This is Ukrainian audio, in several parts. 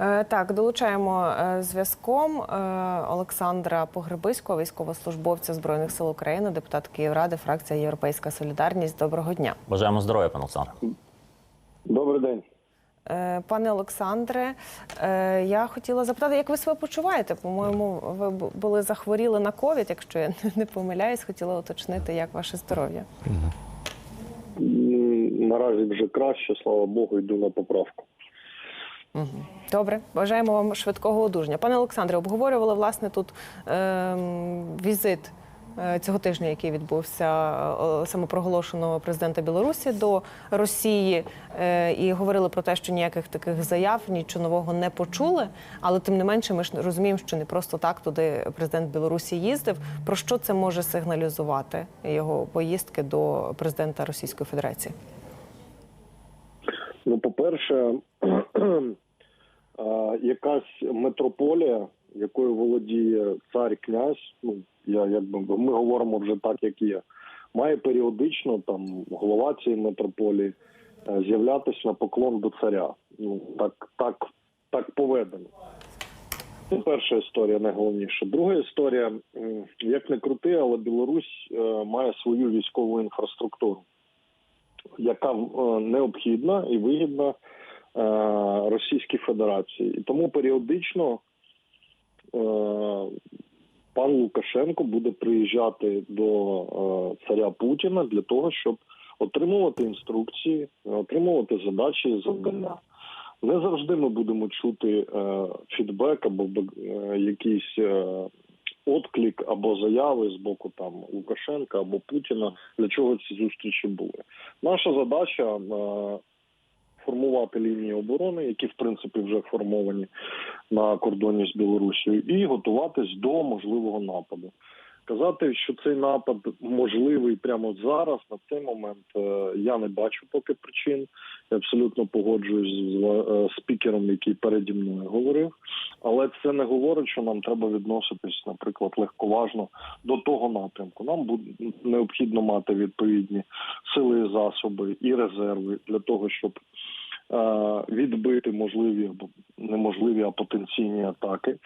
Е, Так, долучаємо е, зв'язком е, Олександра Погребиського, військовослужбовця Збройних сил України, депутат Київради, фракція Європейська Солідарність. Доброго дня. Бажаємо здоров'я, пане Олександре. Добрий день. Пане Олександре, я хотіла запитати, як ви себе почуваєте? По-моєму, ви були захворіли на ковід, якщо я не помиляюсь. Хотіла уточнити, як ваше здоров'я. Наразі вже краще, слава Богу, йду на поправку. Добре, бажаємо вам швидкого одужання. Пане Олександре, обговорювали власне тут ем, візит е, цього тижня, який відбувся е, самопроголошеного президента Білорусі до Росії, е, і говорили про те, що ніяких таких заяв, нічого нового не почули. Але тим не менше, ми ж розуміємо, що не просто так туди президент Білорусі їздив. Про що це може сигналізувати його поїздки до президента Російської Федерації? Ну, по-перше, а, якась метрополія, якою володіє цар князь, ну я якби ми говоримо вже так, як є, має періодично там голова цієї метрополії е, з'являтися на поклон до царя. Ну так, так, так поведено. Це перша історія, найголовніше. Друга історія, як не крути, але Білорусь е, має свою військову інфраструктуру, яка е, необхідна і вигідна е, Російській Федерації. І тому періодично е, пан Лукашенко буде приїжджати до е, царя Путіна для того, щоб отримувати інструкції, отримувати задачі і завдання. Не завжди ми будемо чути е, фідбек або е, якийсь е, отклик або заяви з боку там Лукашенка або Путіна, для чого ці зустрічі були. Наша задача е, формувати лінії оборони, які в принципі вже формовані на кордоні з Білорусією, і готуватись до можливого нападу. Казати, що цей напад можливий прямо зараз, на цей момент, е, я не бачу поки причин. Я абсолютно погоджуюсь з е, спікером, який переді мною говорив. Але це не говорить, що нам треба відноситись, наприклад, легковажно до того напрямку. Нам буде необхідно мати відповідні сили і засоби і резерви для того, щоб е, відбити можливі або неможливі, а потенційні атаки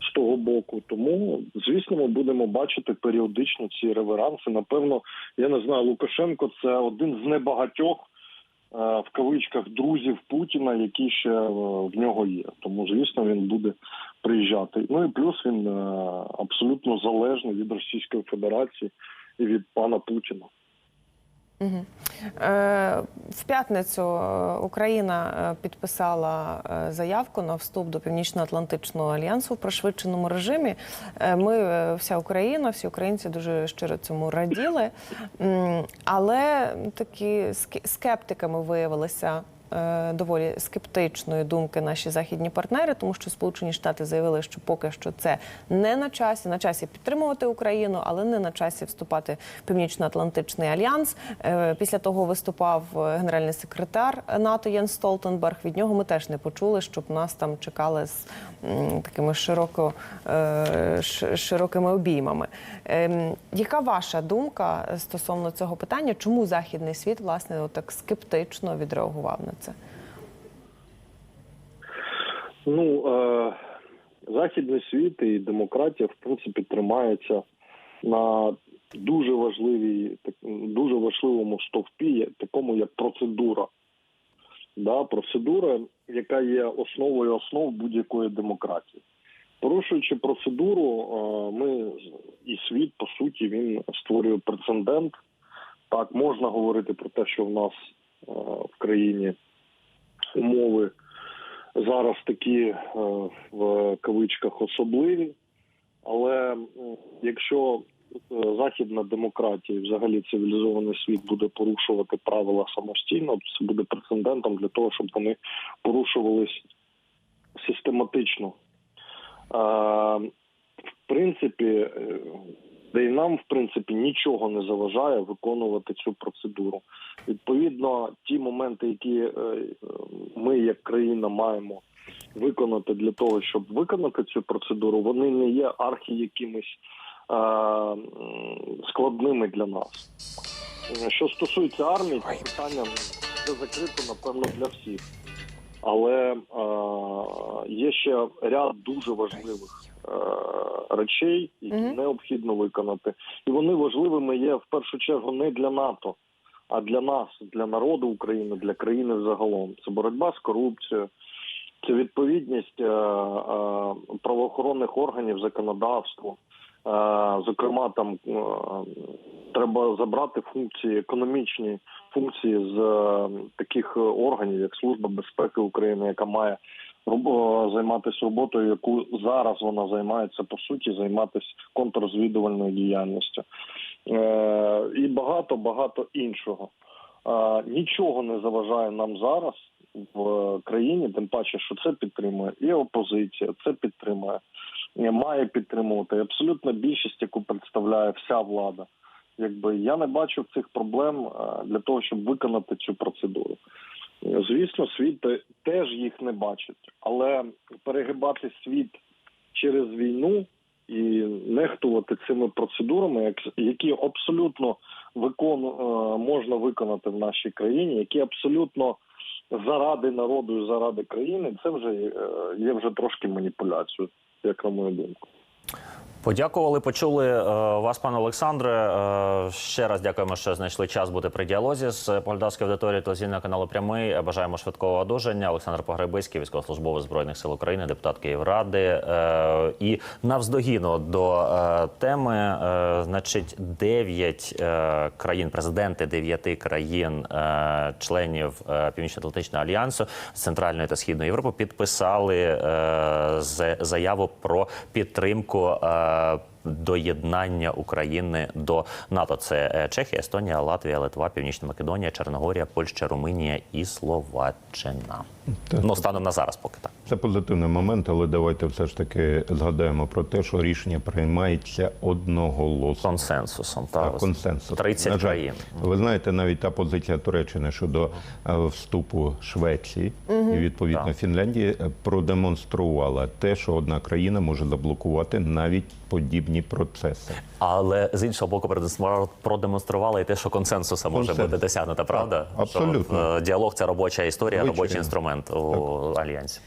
з того боку. Тому, звісно, ми будемо бачити періодично ці реверанси. Напевно, я не знаю, Лукашенко це один з небагатьох е, в кавичках друзів Путіна, які ще е, в нього є. Тому, звісно, він буде приїжджати. Ну і плюс він е, абсолютно залежний від Російської Федерації і від пана Путіна. Е, В п'ятницю е, Україна е, підписала заявку на вступ до Північно-Атлантичного альянсу в пришвидшеному режимі. Ми, вся Україна, всі українці дуже щиро цьому раділи. Але такі скептиками виявилися. Е, Доволі скептичної думки наші західні партнери, тому що Сполучені Штати заявили, що поки що це не на часі, на часі підтримувати Україну, але не на часі вступати в Північно-Атлантичний альянс. Е, Після того виступав е, генеральний секретар НАТО Єн Столтенберг. Від нього ми теж не почули, щоб нас там чекали з такими широко, широкими обіймами. Ем, Яка ваша думка стосовно цього питання? Чому західний світ власне так скептично відреагував на це? Ну е, західний світ і демократія в принципі тримаються на дуже важливій, дуже важливому стовпі, такому як процедура. Да, процедура, яка є основою основ будь-якої демократії. Порушуючи процедуру, е, ми і світ по суті він створює прецедент. Так можна говорити про те, що в нас е, в країні умови зараз такі е, в кавичках особливі. Але якщо е, західна демократія, і взагалі цивілізований світ буде порушувати правила самостійно, це буде прецедентом для того, щоб вони порушувались систематично. Е, В принципі, де і нам, в принципі, нічого не заважає виконувати цю процедуру. Відповідно, ті моменти, які е, ми як країна маємо виконати для того, щоб виконати цю процедуру, вони не є архі якимись е, складними для нас. Що стосується армії, це питання це закрито, напевно, для всіх. Але е, є ще ряд дуже важливих речей, які Мгм. необхідно виконати, і вони важливими є в першу чергу не для НАТО, а для нас, для народу України, для країни загалом. Це боротьба з корупцією, це відповідність е, е, правоохоронних органів законодавству. Е, зокрема, там е, треба забрати функції, економічні функції з е, таких е, органів, як Служба безпеки України, яка має займатися роботою, яку зараз вона займається по суті, займатися контррозвідувальною діяльністю е, і багато багато іншого. Е, нічого не заважає нам зараз в країні, тим паче, що це підтримує і опозиція, це підтримує, має підтримувати І абсолютна більшість, яку представляє вся влада. Якби я не бачу цих проблем е, для того, щоб виконати цю процедуру. Звісно, світ теж їх не бачить, але перегибати світ через війну і нехтувати цими процедурами, як- які абсолютно викону е, можна виконати в нашій країні, які абсолютно заради народу і заради країни, це вже е, є вже трошки маніпуляцією, як на мою думку. Подякували, почули е, вас, пане Олександре. Е, ще раз дякуємо, що знайшли час бути при діалозі з молдавською аудиторією телевізійного каналу Прямий. Е, Бажаємо швидкого одужання. Олександр Погребиський, військовослужбовець збройних сил України, депутат Київради. І навздогіну до теми, значить, дев'ять країн, президенти дев'яти країн, членів Північно-Атлантичного альянсу з центральної та східної Європи підписали заяву про підтримку. Е, Доєднання України до НАТО це е, Чехія, Естонія, Латвія, Литва, Північна Македонія, Чорногорія, Польща, Румунія і Словаччина. Так. Ну станом на зараз, поки так. Це позитивний момент, але давайте все ж таки згадаємо про те, що рішення приймається одноголосно. Консенсусом та Так, консенсус. 30 На жаль, країн. Ви знаєте, навіть та позиція Туреччини щодо е, вступу Швеції і відповідно Так. Фінляндії продемонструвала те, що одна країна може заблокувати навіть подібні процеси. Але з іншого боку, продемонстрували- і те, що консенсуса може бути досягнута, правда? абсолютно. Що, е, діалог це робоча історія, Звичайно. робочий інструмент у альянсі.